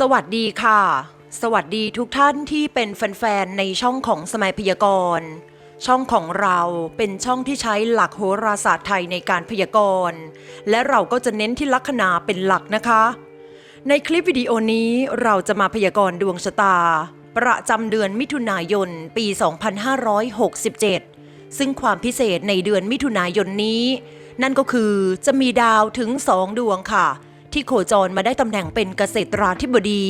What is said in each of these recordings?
สวัสดีค่ะ สวัสดีทุกท่านที่เป็นแฟนๆในช่องของสมัยพยากรณ์ ช่องของเราเป็นช่องที่ใช้หลักโหราศาสตร์ไทยในการพยากรณ์ และเราก็จะเน้นที่ลัคนาเป็นหลักนะคะ ในคลิปวิดีโอนี้เราจะมาพยากรณ์ดวงชะตา ประจำเดือนมิถุนายนปี 2567 ซึ่งความพิเศษในเดือนมิถุนายนนี้ นั่นก็คือจะมีดาวถึงสองดวงค่ะ ที่โคจรมาได้ตำแหน่งเป็นเกษตราธิบดี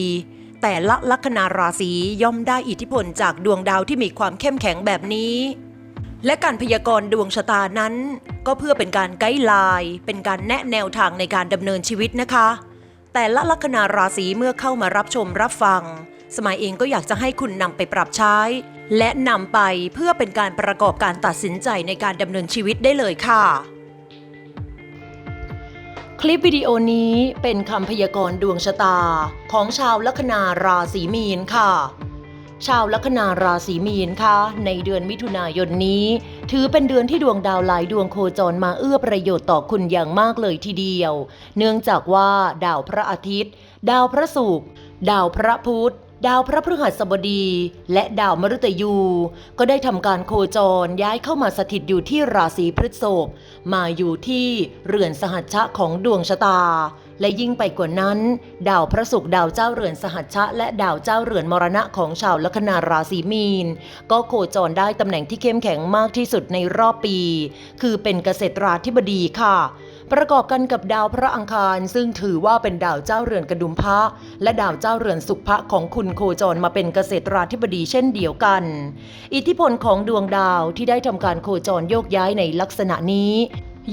แต่ละลัคนาราศีย่อมได้อิทธิพลจากดวงดาวที่มีความเข้มแข็งแบบนี้ และการพยากรณ์ดวงชะตานั้น ก็เพื่อเป็นการไกด์ไลน์ เป็นการแนะแนวทางในการดำเนินชีวิตนะคะ แต่ละลัคนาราศีเมื่อเข้ามารับชมรับฟัง สมัยเองก็อยากจะให้คุณนำไปปรับใช้ และนำไปเพื่อเป็นการประกอบการตัดสินใจในการดำเนินชีวิตได้เลยค่ะ คลิปวิดีโอนี้เป็นคำพยากรณ์ดวงชะตาของชาวลัคนาราศีมีนค่ะ ชาวลัคนาราศีมีนคะในเดือนมิถุนายนนี้ ถือเป็นเดือนที่ดวงดาวหลายดวงโคจรมาเอื้อประโยชน์ต่อคุณอย่างมากเลยทีเดียว เนื่องจากว่าดาวพระอาทิตย์ ดาวพระศุกร์ดาวพระพุธ ดาวพระพฤหัสบดี และดาวมฤตยู ก็ได้ทำการโคจรย้ายเข้ามาสถิตอยู่ที่ราศีพฤษภมาอยู่ที่เรือนสหัชชะของดวงชะตา และยิ่งไปกว่านั้น ดาวพระศุกร์ดาวเจ้าเรือนสหัชชะ และดาวเจ้าเรือนมรณะของชาวลัคนาราศีมีน ก็โคจรได้ตำแหน่งที่เข้มแข็งมากที่สุดในรอบปี คือเป็นเกษตราธิบดีค่ะ ประกอบกันกับดาวพระอังคาร ซึ่งถือว่าเป็นดาวเจ้าเรือนกระดุมพระและดาวเจ้าเรือนสุขพระของคุณโคจรมาเป็นเกษตราธิบดีเช่นเดียวกัน อิทธิพลของดวงดาวที่ได้ทำการโคจรโยกย้ายในลักษณะนี้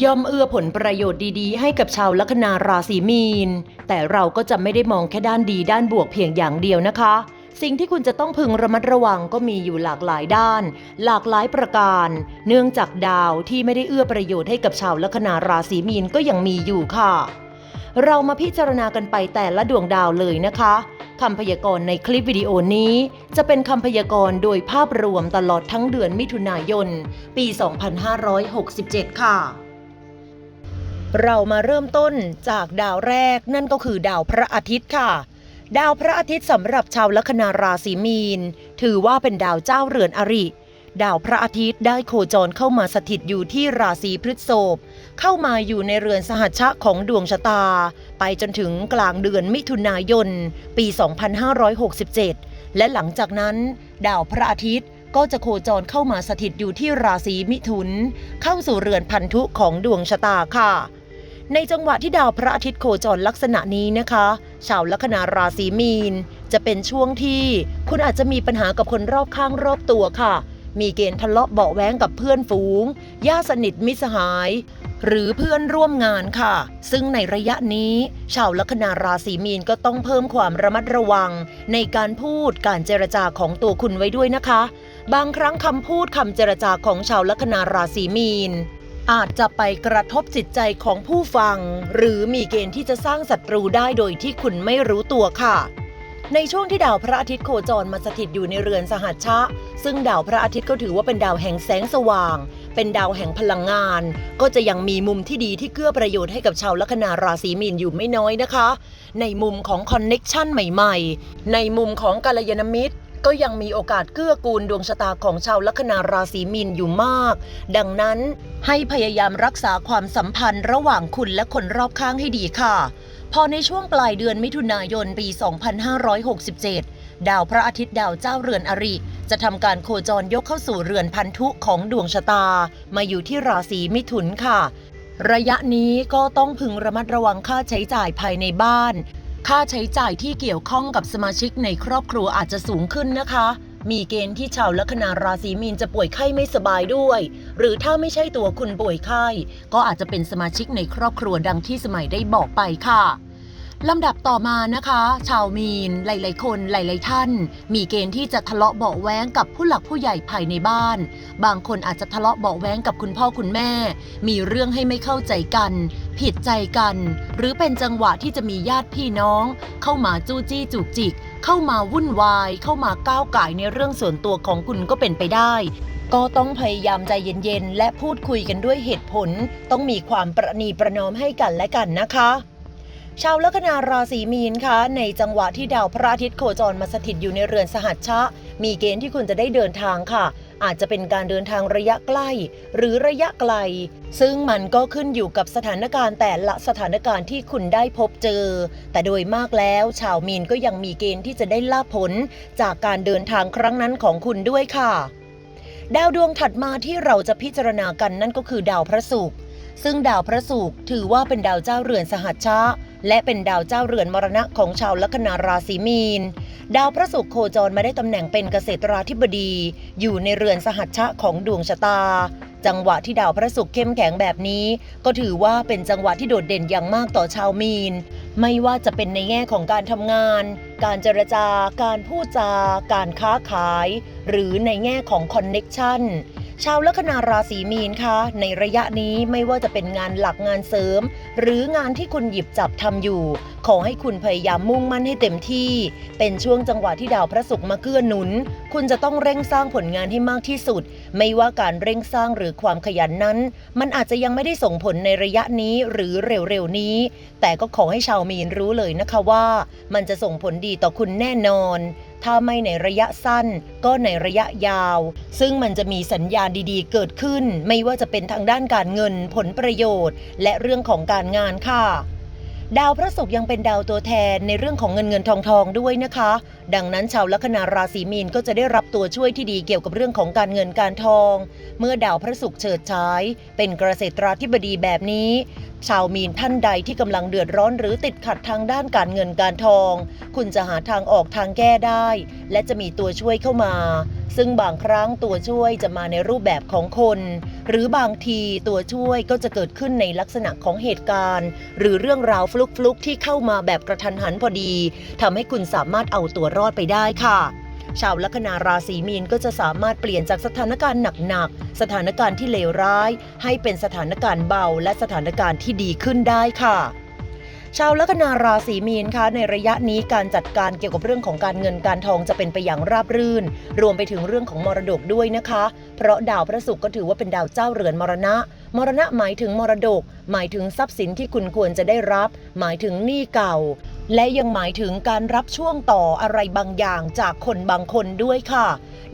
ย่อมเอื้อผลประโยชน์ดีๆ ให้กับชาวลัคนาราศีมีน แต่เราก็จะไม่ได้มองแค่ด้านดีด้านบวกเพียงอย่างเดียวนะคะ สิ่งที่คุณจะต้องพึงระมัดระวังก็มีอยู่หลากหลายด้าน หลากหลายประการ เนื่องจากดาวที่ไม่ได้เอื้อประโยชน์ให้กับชาวลัคนาราศีมีนก็ยังมีอยู่ค่ะ เรามาพิจารณากันไปแต่ละดวงดาวเลยนะคะคำพยากรณ์ในคลิปวิดีโอนี้ จะเป็นคำพยากรณ์โดยภาพรวมตลอดทั้งเดือนมิถุนายน ปี 2567 ค่ะ เรามาเริ่มต้นจากดาวแรกนั่นก็คือดาวพระอาทิตย์ค่ะ ดาวพระอาทิตย์สำหรับชาวลัคนาราศีมีน ถือว่าเป็นดาวเจ้าเรือนอริ ดาวพระอาทิตย์ได้โคจรเข้ามาสถิตอยู่ที่ราศีพฤษภเข้ามาอยู่ในเรือนสหัชชะของดวงชะตา ไปจนถึงกลางเดือนมิถุนายน ปี 2567 และหลังจากนั้น ดาวพระอาทิตย์ก็จะโคจรเข้ามาสถิตอยู่ที่ราศีมิถุน เข้าสู่เรือนพันธุของดวงชะตาค่ะ ในจังหวะที่ดาวพระอาทิตย์โคจรลักษณะนี้นะคะ ชาวลัคนาราศีมีน จะเป็นช่วงที่คุณอาจจะมีปัญหากับคนรอบข้างรอบตัวค่ะ มีเกณฑ์ทะเลาะเบาะแว้งกับเพื่อนฝูง ญาติสนิทมิสหาย หรือเพื่อนร่วมงานค่ะ ซึ่งในระยะนี้ ชาวลัคนาราศีมีนก็ต้องเพิ่มความระมัดระวัง ในการพูดการเจรจาของตัวคุณไว้ด้วยนะคะ บางครั้งคำพูดคำเจรจาของชาวลัคนาราศีมีน อาจจะไปกระทบจิตใจของผู้ฟัง หรือมีเกณฑ์ที่จะสร้างศัตรูได้โดยที่คุณไม่รู้ตัวค่ะ ในช่วงที่ดาวพระอาทิตย์โคจรมาสถิตอยู่ในเรือนสหัชชะ ซึ่งดาวพระอาทิตย์ก็ถือว่าเป็นดาวแห่งแสงสว่าง เป็นดาวแห่งพลังงาน ก็จะยังมีมุมที่ดีที่เกื้อประโยชน์ให้กับชาวลัคนาราศีมีนอยู่ไม่น้อยนะคะ ในมุมของคอนเน็กชันใหม่ ๆ ในมุมของกัลยาณมิตร ก็ยังมีโอกาสเกื้อกูลดวงชะตาของชาวลัคนาราศีมีนอยู่มาก ดังนั้นให้พยายามรักษาความสัมพันธ์ระหว่างคุณและคนรอบข้างให้ดีค่ะ พอในช่วงปลายเดือนมิถุนายนปี 2567 ดาวพระอาทิตย์ดาวเจ้าเรือนอริ จะทำการโคจรยกเข้าสู่เรือนพันธุของดวงชะตา มาอยู่ที่ราศีมิถุนค่ะระยะนี้ก็ต้องพึงระมัดระวังค่าใช้จ่ายภายในบ้าน ค่าใช้จ่ายที่เกี่ยวข้องกับสมาชิกในครอบครัวอาจจะสูงขึ้นนะคะ มีเกณฑ์ที่ชาวลัคนาราศีมีนจะป่วยไข้ไม่สบายด้วย หรือถ้าไม่ใช่ตัวคุณป่วยไข้ ก็อาจจะเป็นสมาชิกในครอบครัวดังที่สมัยได้บอกไปค่ะ ลำดับต่อมานะคะ ชาวมีนหลาย ๆ คนหลาย ๆ ท่าน มีเกณฑ์ที่จะทะเลาะเบาแว้งกับผู้หลักผู้ใหญ่ภายในบ้าน บางคนอาจจะทะเลาะเบาแว้งกับคุณพ่อคุณแม่ มีเรื่องให้ไม่เข้าใจกัน ผิดใจกัน หรือเป็นจังหวะที่จะมีญาติพี่น้อง เข้ามาจู้จี้จุกจิก เข้ามาวุ่นวาย เข้ามาก้าวไก่ในเรื่องส่วนตัวของคุณก็เป็นไปได้ก็ต้องพยายามใจเย็นๆ และพูดคุยกันด้วยเหตุผล ต้องมีความประนีประนอมให้กันและกันนะคะ ชาวลัคนาราศีมีนคะในจังหวะที่ดาวพระอาทิตย์โคจรมาสถิตอยู่ในเรือนสหัชชะ มีเกณฑ์ที่คุณจะได้เดินทางค่ะ อาจจะเป็นการเดินทางระยะใกล้ หรือระยะไกล ซึ่งมันก็ขึ้นอยู่กับสถานการณ์แต่ละสถานการณ์ที่คุณได้พบเจอ แต่โดยมากแล้ว ชาวมีนก็ยังมีเกณฑ์ที่จะได้ลาผล จากการเดินทางครั้งนั้นของคุณด้วยค่ะ ดาวดวงถัดมาที่เราจะพิจารณากันนั่นก็คือดาวพระศุกร์ซึ่งดาวพระศุกร์ถือว่าเป็นดาวเจ้าเรือนสหัชชะ และเป็นดาวเจ้าเรือนมรณะของชาวลัคนาราศีมีน ดาวพระศุกร์โคจรมาได้ตำแหน่งเป็นเกษตราธิบดี อยู่ในเรือนสหัชชะของดวงชะตา จังหวะที่ดาวพระศุกร์เข้มแข็งแบบนี้ ก็ถือว่าเป็นจังหวะที่โดดเด่นอย่างมากต่อชาวมีน ไม่ว่าจะเป็นในแง่ของการทำงาน การเจรจาการพูดจา การค้าขาย หรือในแง่ของคอนเน็กชัน ชาวลัคนาราศีมีนคะในระยะนี้ไม่ว่าจะเป็นงานหลักงานเสริม หรืองานที่คุณหยิบจับทำอยู่ ขอให้คุณพยายามมุ่งมั่นให้เต็มที่ เป็นช่วงจังหวะที่ดาวพระศุกร์มาเกื้อหนุน คุณจะต้องเร่งสร้างผลงานให้มากที่สุด ไม่ว่าการเร่งสร้างหรือความขยันนั้น มันอาจจะยังไม่ได้ส่งผลในระยะนี้หรือเร็วๆนี้ แต่ก็ขอให้ชาวมีนรู้เลยนะคะว่า มันจะส่งผลดีต่อคุณแน่นอน ถ้าไม่ในระยะสั้น ก็ในระยะยาว ซึ่งมันจะมีสัญญาณดีๆ เกิดขึ้น ไม่ว่าจะเป็นทางด้านการเงินผลประโยชน์ และเรื่องของการงานค่ะดาวพระศุกร์ยังเป็นดาวตัวแทนในเรื่องของเงินเงินทองทองด้วยนะคะ ดังนั้นชาวลัคนาราศีมีนก็จะได้รับตัวช่วยที่ดีเกี่ยวกับเรื่องของการเงินการทอง เมื่อดาวพระศุกร์เฉิดฉาย เป็นเกษตราธิบดีแบบนี้ ชาวมีนท่านใดที่กำลังเดือดร้อนหรือติดขัดทางด้านการเงินการทอง คุณจะหาทางออกทางแก้ได้ และจะมีตัวช่วยเข้ามา ซึ่งบางครั้งตัวช่วยจะมาในรูปแบบของคน หรือบางทีตัวช่วยก็จะเกิดขึ้นในลักษณะของเหตุการณ์ หรือเรื่องราวฟลุกๆที่เข้ามาแบบกระทันหันพอดีทำให้คุณสามารถเอาตัวรอดไปได้ค่ะ ชาวลัคนาราศีมีนก็จะสามารถเปลี่ยนจากสถานการณ์หนักๆ สถานการณ์ที่เลวร้าย ให้เป็นสถานการณ์เบา และสถานการณ์ที่ดีขึ้นได้ค่ะชาวลัคนาราศีมีนคะในระยะนี้การจัดการเกี่ยวกับเรื่องของการเงินการทองจะเป็นไปอย่างราบรื่น รวมไปถึงเรื่องของมรดกด้วยนะคะ เพราะดาวพระศุกร์ก็ถือว่าเป็นดาวเจ้าเรือนมรณะ มรณะหมายถึงมรดก หมายถึงทรัพย์สินที่คุณควรจะได้รับ หมายถึงหนี้เก่า และยังหมายถึงการรับช่วงต่ออะไรบางอย่างจากคนบางคนด้วยค่ะ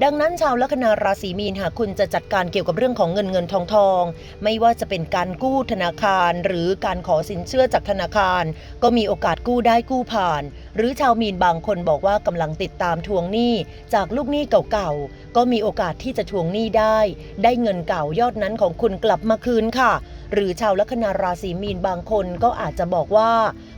ดังนั้นชาวลัคนาราศีมีนหากคุณจะจัดการเกี่ยวกับเรื่องของเงินเงินทองทอง ไม่ว่าจะเป็นการกู้ธนาคาร หรือการขอสินเชื่อจากธนาคาร ก็มีโอกาสกู้ได้กู้ผ่าน หรือชาวมีนบางคนบอกว่ากำลังติดตามทวงหนี้จากลูกหนี้เก่าๆก็มีโอกาสที่จะทวงหนี้ได้ ได้เงินเก่ายอดนั้นของคุณกลับมาคืนค่ะ หรือชาวลัคนาราศีมีนบางคนก็อาจจะบอกว่า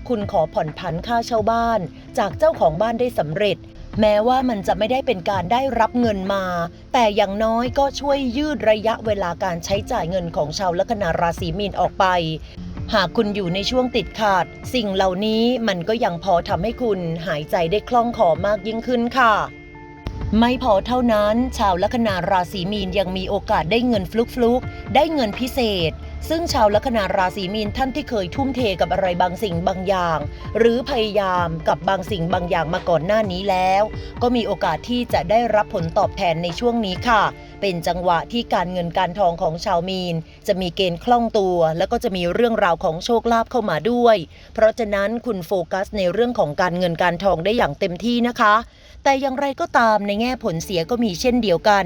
คุณขอผ่อนผันค่าเช่าบ้าน จากเจ้าของบ้านได้สำเร็จ แม้ว่ามันจะไม่ได้เป็นการได้รับเงินมา แต่อย่างน้อยก็ช่วยยืดระยะเวลาการใช้จ่ายเงินของชาวลัคนาราศีมีนออกไปหากคุณอยู่ในช่วงติดขาด สิ่งเหล่านี้มันก็ยังพอทำให้คุณหายใจได้คล่องคอมากยิ่งขึ้นค่ะ ไม่พอเท่านั้น ชาวลัคนาราศีมีนยังมีโอกาสได้เงินฟลุกๆ ได้เงินพิเศษ ซึ่งชาวลัคนาราศีมีนท่านที่เคยทุ่มเทกับอะไรบางสิ่งบางอย่าง หรือพยายามกับบางสิ่งบางอย่างมาก่อนหน้านี้แล้ว ก็มีโอกาสที่จะได้รับผลตอบแทนในช่วงนี้ค่ะ เป็นจังหวะที่การเงินการทองของชาวมีน จะมีเกณฑ์คล่องตัว แล้วก็จะมีเรื่องราวของโชคลาภเข้ามาด้วย เพราะฉะนั้นคุณโฟกัสในเรื่องของการเงินการทองได้อย่างเต็มที่นะคะ แต่อย่างไรก็ตามในแง่ผลเสียก็มีเช่นเดียวกัน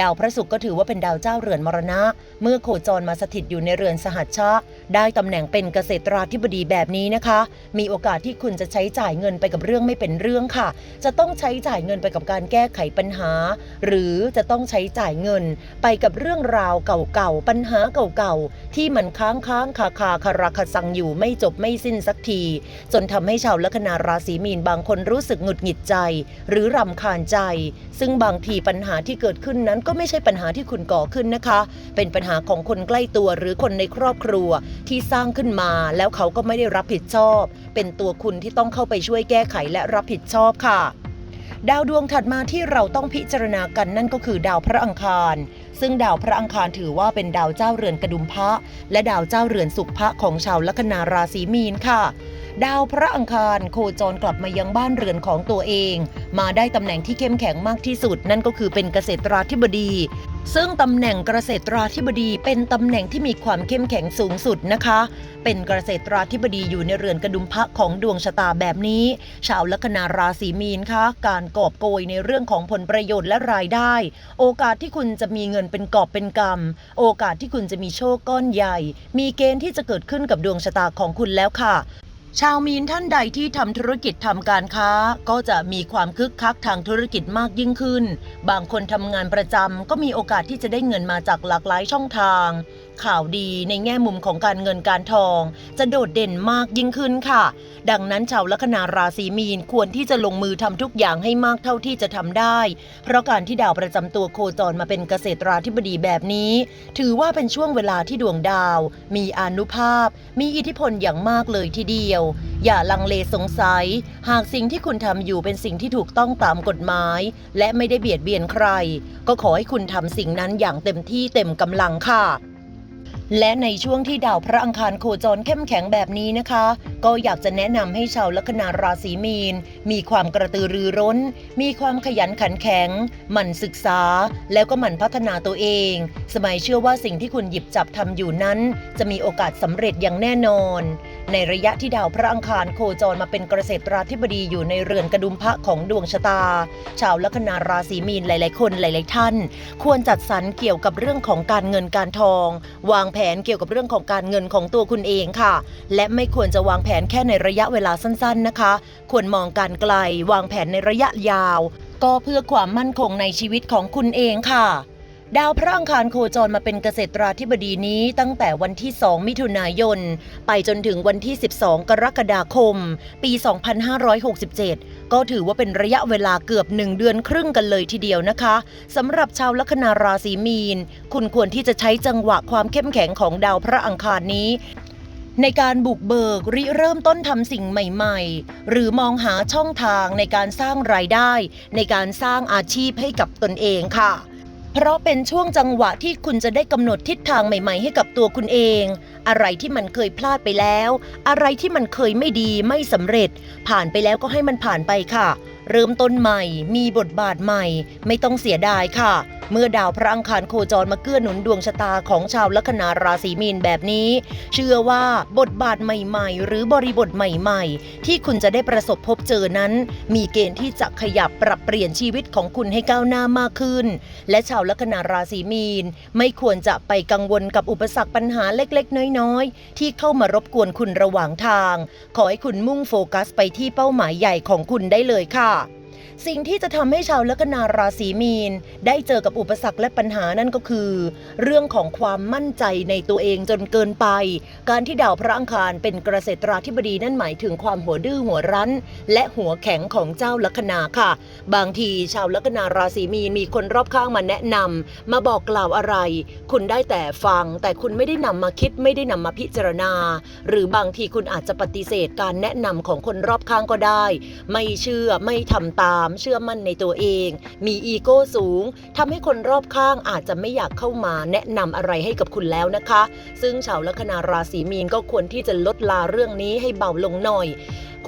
ดาวพระศุกร์ก็ถือว่าเป็นดาวเจ้าเรือนมรณะ เมื่อโคจรมาสถิตอยู่ในเรือนสหัชชะ ได้ตำแหน่งเป็นเกษตราธิบดีแบบนี้นะคะ มีโอกาสที่คุณจะใช้จ่ายเงินไปกับเรื่องไม่เป็นเรื่องค่ะ จะต้องใช้จ่ายเงินไปกับการแก้ไขปัญหา หรือจะต้องใช้จ่ายเงิน ไปกับเรื่องราวเก่าๆปัญหาเก่าๆที่มันค้างค้างคาคาคาราคาซังอยู่ไม่จบไม่สิ้นสักที จนทำให้ชาวลัคนาราศีมีนบางคนรู้สึกหงุดหงิดใจหรือรำคาญใจ ซึ่งบางทีปัญหาที่เกิดขึ้นนั้นก็ไม่ใช่ปัญหาที่คุณก่อขึ้นนะคะ เป็นปัญหาของคนใกล้ตัวหรือคนในครอบครัวที่สร้างขึ้นมาแล้วเขาก็ไม่ได้รับผิดชอบ เป็นตัวคุณที่ต้องเข้าไปช่วยแก้ไขและรับผิดชอบค่ะดาวดวงถัดมาที่เราต้องพิจารณากันนั่นก็คือดาวพระอังคาร ซึ่งดาวพระอังคารถือว่าเป็นดาวเจ้าเรือนกระดุมพระ และดาวเจ้าเรือนสุขพระของชาวลัคนาราศีมีนค่ะ ดาวพระอังคารโคจรกลับมายังบ้านเรือนของตัวเอง มาได้ตำแหน่งที่เข้มแข็งมากที่สุด นั่นก็คือเป็นเกษตราธิบดี ซึ่งตำแหน่งเกษตราธิบดีเป็นตำแหน่งที่มีความเข้มแข็งสูงสุดนะคะ เป็นเกษตราธิบดีอยู่ในเรือนกระดุมพระของดวงชะตาแบบนี้ ชาวลัคนาราศีมีนคะการกอบโกยในเรื่องของผลประโยชน์และรายได้ โอกาสที่คุณจะมีเงินเป็นกอบเป็นกำโอกาสที่คุณจะมีโชคก้อนใหญ่ มีเกณฑ์ที่จะเกิดขึ้นกับดวงชะตาของคุณแล้วค่ะ ชาวมีนท่านใดที่ทำธุรกิจทำการค้าก็จะมีความคึกคักทางธุรกิจมากยิ่งขึ้น บางคนทำงานประจำก็มีโอกาสที่จะได้เงินมาจากหลากหลายช่องทาง ข่าวดีในแง่มุมของการเงินการทอง จะโดดเด่นมากยิ่งขึ้นค่ะ ดังนั้นชาวลัคนาราศีมีนควรที่จะลงมือทำทุกอย่างให้มากเท่าที่จะทำได้ เพราะการที่ดาวประจำตัวโคจรมาเป็นเกษตราธิบดีแบบนี้ ถือว่าเป็นช่วงเวลาที่ดวงดาว มีอนุภาพ มีอิทธิพลอย่างมากเลยทีเดียว อย่าลังเลสงสัย หากสิ่งที่คุณทำอยู่เป็นสิ่งที่ถูกต้องตามกฎหมาย และไม่ได้เบียดเบียนใคร ก็ขอให้คุณทำสิ่งนั้นอย่างเต็มที่เต็มกำลังค่ะ และในช่วงที่ดาวพระอังคารโคจรเข้มแข็งแบบนี้นะคะ ก็อยากจะแนะนำให้ชาวลัคนาราศีมีน มีความกระตือรือร้น มีความขยันขันแข็ง หมั่นศึกษา แล้วก็หมั่นพัฒนาตัวเอง สมัยเชื่อว่าสิ่งที่คุณหยิบจับทำอยู่นั้น จะมีโอกาสสำเร็จอย่างแน่นอน ในระยะที่ดาวพระอังคารโคจรมาเป็นเกษตราธิบดีอยู่ในเรือนกระดุมพระของดวงชะตา ชาวลัคนาราศีมีนหลาย ๆ คนหลาย ๆ ท่าน ควรจัดสรรเกี่ยวกับเรื่องของการเงินการทอง วางแผนเกี่ยวกับเรื่องของการเงินของตัวคุณเองค่ะ และไม่ควรจะวางแผนแค่ในระยะเวลาสั้น ๆ นะคะ ควรมองการไกล วางแผนในระยะยาว ก็เพื่อความมั่นคงในชีวิตของคุณเองค่ะ ดาวพระอังคารโคจรมาเป็นเกษตราธิบดีนี้ตั้งแต่วันที่ 2 มิถุนายน ไปจนถึงวันที่ 12 กรกฎาคม ปี 2567 ก็ถือว่าเป็นระยะเวลาเกือบ 1 เดือนครึ่งกันเลยทีเดียวนะคะสำหรับชาวลัคนาราศีมีน คุณควรที่จะใช้จังหวะความเข้มแข็งของดาวพระอังคารนี้ในการบุกเบิกริเริ่มต้นทำสิ่งใหม่ๆ หรือมองหาช่องทางในการสร้างรายได้ ในการสร้างอาชีพให้กับตนเองค่ะ เพราะเป็นช่วงจังหวะที่คุณจะได้กำหนดทิศทางใหม่ ๆ ให้กับตัวคุณเอง อะไรที่มันเคยพลาดไปแล้ว อะไรที่มันเคยไม่ดีไม่สำเร็จ ผ่านไปแล้วก็ให้มันผ่านไปค่ะ เริ่มต้นใหม่ มีบทบาทใหม่ ไม่ต้องเสียดายค่ะ เมื่อดาวพระอังคารโคจรมาเกื้อหนุนดวงชะตาของชาวลัคนาราศีมีนแบบนี้ เชื่อว่าบทบาทใหม่ๆ หรือบริบทใหม่ๆ ที่คุณจะได้ประสบพบเจอนั้น มีเกณฑ์ที่จะขยับปรับเปลี่ยนชีวิตของคุณให้ก้าวหน้ามากขึ้น และชาวลัคนาราศีมีน ไม่ควรจะไปกังวลกับอุปสรรคปัญหาเล็กๆ น้อยๆ ที่เข้ามารบกวนคุณระหว่างทาง ขอให้คุณมุ่งโฟกัสไปที่เป้าหมายใหญ่ของคุณได้เลยค่ะ สิ่งที่จะทำให้ชาวลัคนาราศีมีน ได้เจอกับอุปสรรคและปัญหานั่นก็คือ เรื่องของความมั่นใจในตัวเองจนเกินไป การที่ดาวพระอังคารเป็นเกษตราธิบดีนั่นหมายถึงความหัวดื้อหัวรั้น และหัวแข็งของเจ้าลัคนาค่ะ บางทีชาวลัคนาราศีมีนมีคนรอบข้างมาแนะนำมาบอกกล่าวอะไร คุณได้แต่ฟัง แต่คุณไม่ได้นำมาคิดไม่ได้นำมาพิจารณา หรือบางทีคุณอาจจะปฏิเสธการแนะนำของคนรอบข้างก็ได้ ไม่เชื่อไม่ทำตามามเชื่อมั่นในตัวเอง มีอีโก้สูงทำให้คนรอบข้างอาจจะไม่อยากเข้ามาแนะนำอะไรให้กับคุณแล้วนะคะ ซึ่งชาวลัคนาราศีมีนก็ควรที่จะลดลาเรื่องนี้ให้เบาลงหน่อย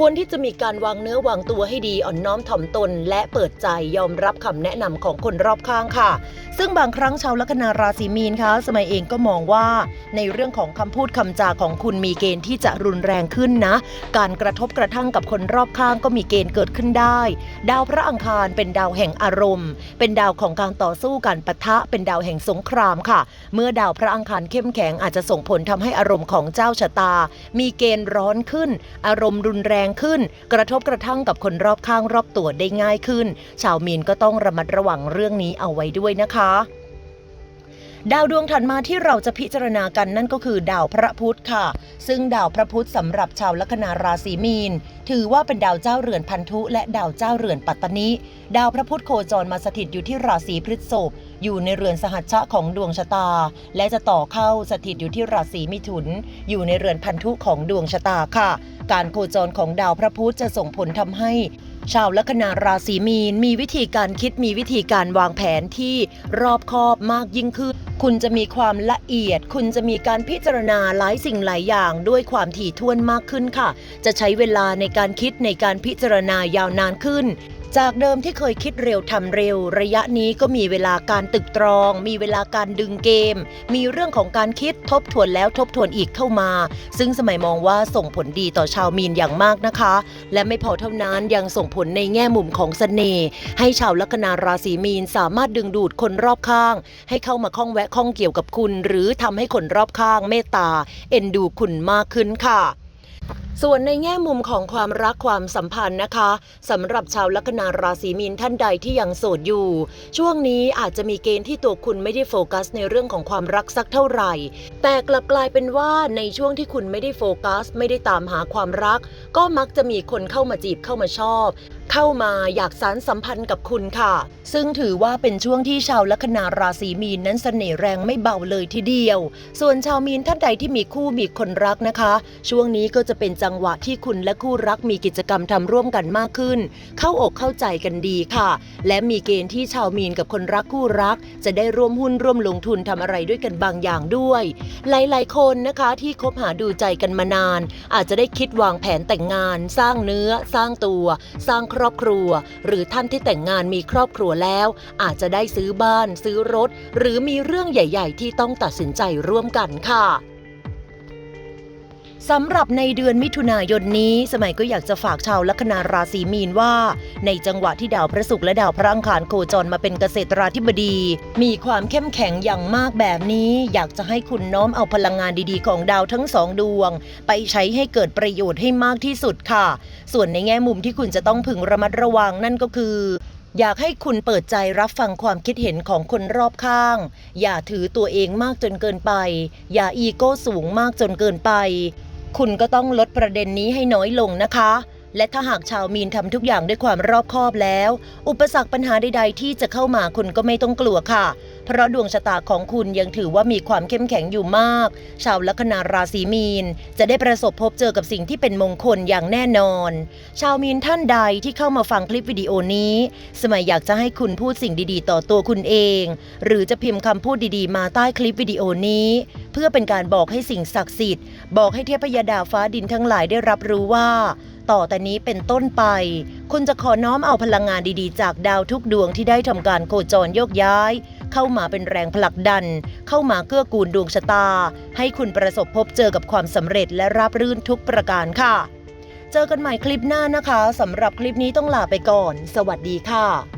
ควรที่จะมีการวางเนื้อวางตัวให้ดีอ่อนน้อมถ่อมตน และเปิดใจยอมรับคำแนะนำของคนรอบข้างค่ะ ซึ่งบางครั้งชาวลัคนาราศีมีนคะสมัยเองก็มองว่า ในเรื่องของคำพูดคำจาของคุณมีเกณฑ์ที่จะรุนแรงขึ้นนะ การกระทบกระทั่งกับคนรอบข้างก็มีเกณฑ์เกิดขึ้นได้ ดาวพระอังคารเป็นดาวแห่งอารมณ์ เป็นดาวของการต่อสู้การปะทะเป็นดาวแห่งสงครามค่ะ เมื่อดาวพระอังคารเข้มแข็งอาจจะส่งผลทำให้อารมณ์ของเจ้าชะตา มีเกณฑ์ร้อนขึ้น อารมณ์รุนแรงขึ้น กระทบกระทั่งกับคนรอบข้างรอบตัวได้ง่ายขึ้น ชาวมีนก็ต้องระมัดระวังเรื่องนี้เอาไว้ด้วยนะคะดาวดวงถัดมาที่เราจะพิจารณากันนั่นก็คือดาวพระพุธค่ะ ซึ่งดาวพระพุธสำหรับชาวลัคนาราศีมีน ถือว่าเป็นดาวเจ้าเรือนพันธุและดาวเจ้าเรือนปัตตนิ ดาวพระพุธโคจรมาสถิตอยู่ที่ราศีพฤษภ อยู่ในเรือนสหัชชะของดวงชะตา และจะต่อเข้าสถิตอยู่ที่ราศีมิถุน อยู่ในเรือนพันธุของดวงชะตาค่ะ การโคจรของดาวพระพุธจะส่งผลทำให้ ชาวลัคนาราศีมีน มีวิธีการคิดมีวิธีการวางแผนที่รอบคอบมากยิ่งขึ้นคุณจะมีความละเอียด คุณจะมีการพิจารณาหลายสิ่งหลายอย่างด้วยความถี่ถ้วนมากขึ้นค่ะ จะใช้เวลาในการคิดในการพิจารณายาวนานขึ้น จากเดิมที่เคยคิดเร็วทำเร็ว ระยะนี้ก็มีเวลาการตึกตรอง มีเวลาการดึงเกม มีเรื่องของการคิดทบทวนแล้วทบทวนอีกเข้ามา ซึ่งสมัยมองว่าส่งผลดีต่อชาวมีนอย่างมากนะคะ และไม่พอเท่านั้นยังส่งผลในแง่มุมของเสน่ห์ให้ชาวลัคนาราศีมีนสามารถดึงดูดคนรอบข้าง ให้เข้ามาข้องแวะข้องเกี่ยวกับคุณ หรือทำให้คนรอบข้างเมตตา เอ็นดูคุณมากขึ้นค่ะ ส่วนในแง่มุมของความรักความสัมพันธ์นะคะสำหรับชาวลัคนาราศีมีนท่านใดที่ยังโสดอยู่ ช่วงนี้อาจจะมีเกณฑ์ที่ตัวคุณไม่ได้โฟกัสในเรื่องของความรักสักเท่าไหร่ แต่กลับกลายเป็นว่าในช่วงที่คุณไม่ได้โฟกัส ไม่ได้ตามหาความรัก ก็มักจะมีคนเข้ามาจีบเข้ามาชอบ เข้ามาอยากสารสัมพันธ์กับคุณค่ะ ซึ่งถือว่าเป็นช่วงที่ชาวลัคนาราศีมีนนั้นเสน่ห์แรงไม่เบาเลยทีเดียว ส่วนชาวมีนท่านใดที่มีคู่มีคนรักนะคะ ช่วงนี้ก็จะเป็นจังหวะที่คุณและคู่รักมีกิจกรรมทำร่วมกันมากขึ้น เข้าอกเข้าใจกันดีค่ะ และมีเกณฑ์ที่ชาวมีนกับคนรักคู่รัก จะได้ร่วมหุ้นร่วมลงทุนทำอะไรด้วยกันบางอย่างด้วย หลาย ๆ คนนะคะที่คบหาดูใจกันมานาน อาจจะได้คิดวางแผนแต่งงาน สร้างเนื้อ สร้างตัว สร้างครอบครัว หรือท่านที่แต่งงานมีครอบครัวแล้ว อาจจะได้ซื้อบ้าน ซื้อรถ หรือมีเรื่องใหญ่ ๆ ที่ต้องตัดสินใจร่วมกันค่ะ สำหรับในเดือนมิถุนายนนี้ สมัยก็อยากจะฝากชาวลัคนาราศีมีนว่า ในจังหวะที่ดาวพระศุกร์และดาวพระอังคารโคจรมาเป็นเกษตราธิบดี มีความเข้มแข็งอย่างมากแบบนี้ อยากจะให้คุณน้อมเอาพลังงานดีๆ ของดาวทั้งสองดวง ไปใช้ให้เกิดประโยชน์ให้มากที่สุดค่ะ ส่วนในแง่มุมที่คุณจะต้องพึงระมัดระวังนั่นก็คืออยากให้คุณเปิดใจรับฟังความคิดเห็นของคนรอบข้าง อย่าถือตัวเองมากจนเกินไป อย่าอีโก้สูงมากจนเกินไป คุณก็ต้องลดประเด็นนี้ให้น้อยลงนะคะ และถ้าหากชาวมีนทำทุกอย่างด้วยความรอบคอบแล้ว อุปสรรคปัญหาใดๆ ที่จะเข้ามาคุณก็ไม่ต้องกลัวค่ะ เพราะดวงชะตาของคุณยังถือว่ามีความเข้มแข็งอยู่มาก ชาวลัคนาราศีมีน จะได้ประสบพบเจอกับสิ่งที่เป็นมงคลอย่างแน่นอน ชาวมีนท่านใดที่เข้ามาฟังคลิปวิดีโอนี้ สมัยอยากจะให้คุณพูดสิ่งดีๆ ต่อตัวคุณเอง หรือจะพิมพ์คำพูดดีๆ มาใต้คลิปวิดีโอนี้ เพื่อเป็นการบอกให้สิ่งศักดิ์สิทธิ์ บอกให้เทพยดาฟ้าดินทั้งหลายได้รับรู้ว่าต่อแต่นี้เป็นต้นไป คุณจะขอน้อมเอาพลังงานดีๆ จากดาวทุกดวงที่ได้ทำการโคจรโยกย้าย เข้ามาเป็นแรงผลักดัน เข้ามาเกื้อกูลดวงชะตา ให้คุณประสบพบเจอกับความสำเร็จและราบรื่นทุกประการค่ะ เจอกันใหม่คลิปหน้านะคะสำหรับคลิปนี้ต้องลาไปก่อน สวัสดีค่ะ